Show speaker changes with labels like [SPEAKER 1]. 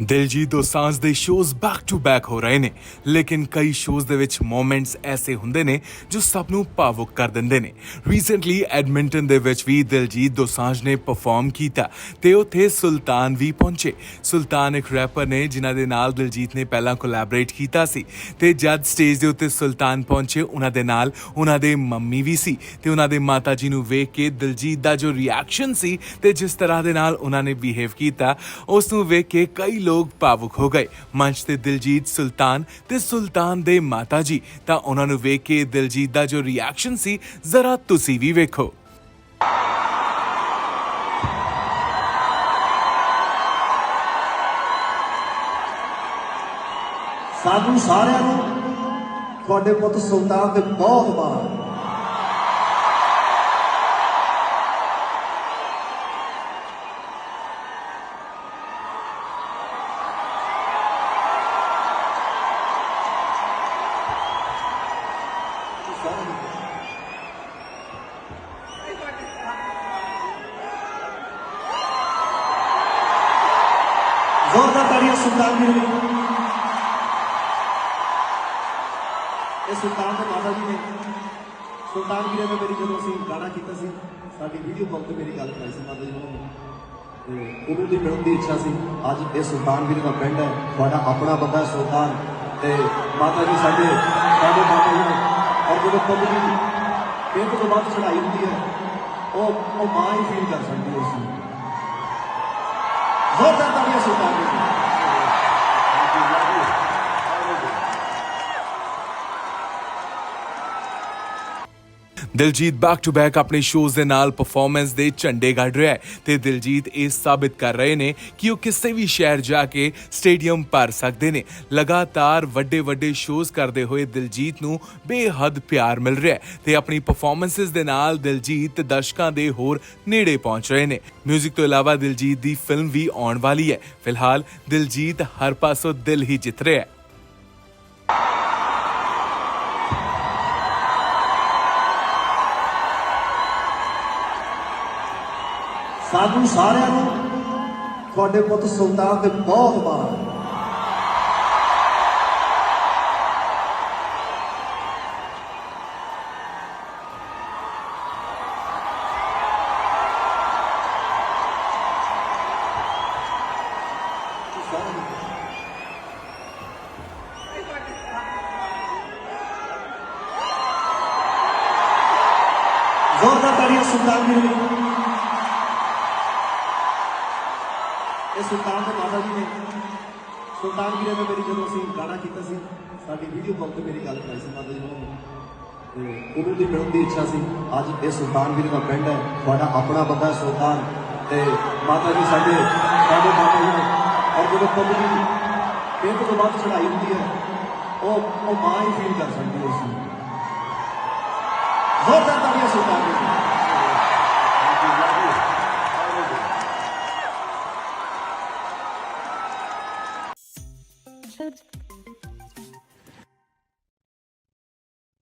[SPEAKER 1] ਦਿਲਜੀਤ ਦੋਸਾਂਝ ਦੇ shows back to back ਹੋ ਰਹੇ ਨੇ। ਲੇਕਿਨ ਕਈ ਸ਼ੋਜ਼ ਦੇ ਵਿੱਚ ਮੋਮੈਂਟਸ ਐਸੇ ਹੁੰਦੇ ਨੇ ਜੋ ਸਭ ਨੂੰ ਭਾਵੁਕ ਕਰ ਦਿੰਦੇ ਨੇ। ਰੀਸੈਂਟਲੀ ਐਡਮਿੰਟਨ ਦੇ ਵਿੱਚ ਵੀ ਦਿਲਜੀਤ ਦੋਸਾਂਝ ਨੇ ਪਰਫਾਰਮ ਕੀਤਾ ਤੇ ਉੱਥੇ ਸੁਲਤਾਨ ਵੀ ਪਹੁੰਚੇ। ਸੁਲਤਾਨ ਇੱਕ ਰੈਪਰ ਨੇ ਜਿਨ੍ਹਾਂ ਦੇ ਨਾਲ ਦਿਲਜੀਤ ਨੇ ਪਹਿਲਾਂ ਕੋਲੈਬੋਰੇਟ ਕੀਤਾ ਸੀ ਤੇ ਜਦ ਸਟੇਜ ਦੇ ਉੱਤੇ ਸੁਲਤਾਨ ਪਹੁੰਚੇ, ਉਹਨਾਂ ਦੇ ਨਾਲ ਉਹਨਾਂ ਦੇ ਮੰਮੀ ਵੀ ਸੀ ਤੇ ਉਹਨਾਂ ਦੇ ਮਾਤਾ ਜੀ ਨੂੰ ਵੇਖ ਕੇ ਦਿਲਜੀਤ ਦਾ ਜੋ ਰਿਐਕਸ਼ਨ ਸੀ ਤੇ ਜਿਸ ਤਰ੍ਹਾਂ ਦੇ ਨਾਲ ਉਹਨਾਂ ਨੇ ਬਿਹੇਵ ਕੀਤਾ, ਉਸ ਨੂੰ ਵੇਖ ਕੇ ਕਈ ਲੋਕ ਭਾਵੁਕ ਹੋ ਗਏ। ਮੰਚ ਤੇ ਦਿਲਜੀਤ ਸੁਲਤਾਨ ਤੇ ਸੁਲਤਾਨ ਦੇ ਮਾਤਾ ਜੀ। ਤਾਂ ਉਹਨਾਂ ਨੂੰ ਵੇਖ ਕੇ ਦਿਲਜੀਤ ਦਾ ਜੋ ਰਿਐਕਸ਼ਨ ਸੀ, ਜ਼ਰਾ ਤੁਸੀਂ ਵੀ ਵੇਖੋ।
[SPEAKER 2] ਸਾਨੂੰ ਸਾਰਿਆਂ ਨੂੰ ਤੁਹਾਡੇ ਪੁੱਤ ਸੁਲਤਾਨ ਤੇ ਬਹੁਤ ਮਾਣ ਜ਼ੋਰਦਾਰ ਤਾੜੀਆਂ ਸੁਲਤਾਨ ਵੀਰ ਲਈ ਇਹ ਸੁਲਤਾਨ ਦੇ ਮਾਤਾ ਜੀ ਨੇ ਸੁਲਤਾਨ ਵੀਰੇ ਨੇ ਮੇਰੀ ਜਦੋਂ ਅਸੀਂ ਗਾਣਾ ਕੀਤਾ ਸੀ ਸਾਡੀ ਵੀਡੀਓ ਕਾਲ ਤੇ ਮੇਰੀ ਗੱਲ ਕਰਾਈ ਸੀ ਮਾਤਾ ਜੀ ਨੂੰ ਤੇ ਉਦੋਂ ਦੀ ਮਿਲਣ ਦੀ ਇੱਛਾ ਸੀ ਅੱਜ ਇਹ ਸੁਲਤਾਨ ਵੀਰੇ ਦਾ ਪਿੰਡ ਹੈ ਤੁਹਾਡਾ ਆਪਣਾ ਬੰਦਾ ਹੈ ਸੁਲਤਾਨ ਤੇ ਮਾਤਾ ਜੀ ਸਾਡੇ ਸਾਡੇ ਮਾਤਾ ਜੀ ਨੇ ਔਰ ਜਦੋਂ ਪੱਗ ਦੀ ਪਿੰਡ ਤੋਂ ਬਾਅਦ ਚੜਾਈ ਹੁੰਦੀ ਹੈ ਉਹ ਉਹ ਮਾਂ ਹੀ ਫੀਲ ਕਰ ਸਕਦੀ ਹੈ ਉਸ ਨੂੰ ਜ਼ੋਰਦਾਰ ਤਾੜੀਆਂ ਸੁਲਤਾਨ ਵੀਰੇ
[SPEAKER 1] ਦਿਲਜੀਤ ਬੈਕ ਟੂ ਬੈਕ ਆਪਣੇ ਸ਼ੋਜ਼ ਦੇ ਨਾਲ ਪਰਫਾਰਮੈਂਸ ਦੇ ਝੰਡੇ ਗੱਡ ਰਿਹਾ ਹੈ ਤੇ ਦਿਲਜੀਤ ਇਹ ਸਾਬਿਤ ਕਰ ਰਹੇ ਨੇ ਕਿ ਉਹ ਕਿਸੇ ਵੀ ਸ਼ਹਿਰ ਜਾ ਕੇ ਸਟੇਡੀਅਮ ਭਰ ਸਕਦੇ ਨੇ। ਲਗਾਤਾਰ ਵੱਡੇ ਵੱਡੇ ਸ਼ੋਜ਼ ਕਰਦੇ ਹੋਏ ਦਿਲਜੀਤ ਨੂੰ ਬੇਹੱਦ ਪਿਆਰ ਮਿਲ ਰਿਹਾ ਹੈ ਤੇ ਆਪਣੀ ਪਰਫਾਰਮੈਂਸਸ ਦੇ ਨਾਲ ਦਿਲਜੀਤ ਦਰਸ਼ਕਾਂ ਦੇ ਹੋਰ ਨੇੜੇ ਪਹੁੰਚ ਰਹੇ ਨੇ। 뮤직 ਤੋਂ ਇਲਾਵਾ ਦਿਲਜੀਤ ਦੀ ਫਿਲਮ ਵੀ ਆਉਣ ਵਾਲੀ ਹੈ। ਫਿਲਹਾਲ ਦਿਲਜੀਤ ਹਰ ਪਾਸੋਂ ਦਿਲ ਹੀ ਜਿੱਤ ਰਿਹਾ ਹੈ।
[SPEAKER 2] ਸਾਨੂੰ ਸਾਰਿਆਂ ਨੂੰ ਤੁਹਾਡੇ ਪੁੱਤ ਸੁਲਤਾਨ ਤੇ ਬਹੁਤ ਮਾਣ। ਜ਼ੋਰਦਾਰ ਤਾੜੀਆਂ ਸੁਲਤਾਨ ਵੀਰ ਲਈ ਸੁਲਤਾਨ ਦੇ ਮਾਤਾ ਜੀ ਨੇ। ਸੁਲਤਾਨ ਵੀਰੇ ਨੇ ਮੇਰੀ ਜਦੋਂ ਅਸੀਂ ਗਾਣਾ ਕੀਤਾ ਸੀ, ਸਾਡੀ ਵੀਡੀਓ ਕਾਲ ਤੇ ਮੇਰੀ ਗੱਲ ਕਰਾਈ ਸੀ ਮਾਤਾ ਜੀ ਨੂੰ। ਤੇ ਉਦੋਂ ਦੀ ਮਿਲਣ ਦੀ ਇੱਛਾ ਸੀ। ਅੱਜ ਇਹ ਸੁਲਤਾਨ ਵੀਰੇ ਦਾ ਪਿੰਡ ਹੈ, ਤੁਹਾਡਾ ਆਪਣਾ ਬੰਦਾ ਸੁਲਤਾਨ। ਤੇ ਮਾਤਾ ਜੀ ਸਾਡੇ ਸਾਡੇ ਮਾਤਾ ਜੀ ਨੇ, ਔਰ ਜਦੋਂ ਪੱਗ ਦੀ ਪਿੰਡ ਤੋਂ ਬਾਅਦ ਚੜਾਈ ਹੁੰਦੀ ਹੈ, ਉਹ ਉਹ ਮਾਂ ਹੀ ਫੀਲ ਕਰ ਸਕਦੀ ਹੈ ਉਸ ਨੂੰ। ਜ਼ੋਰਦਾਰ ਤਾੜੀਆਂ ਸੁਲਤਾਨ ਵੀਰੇ। subscribe.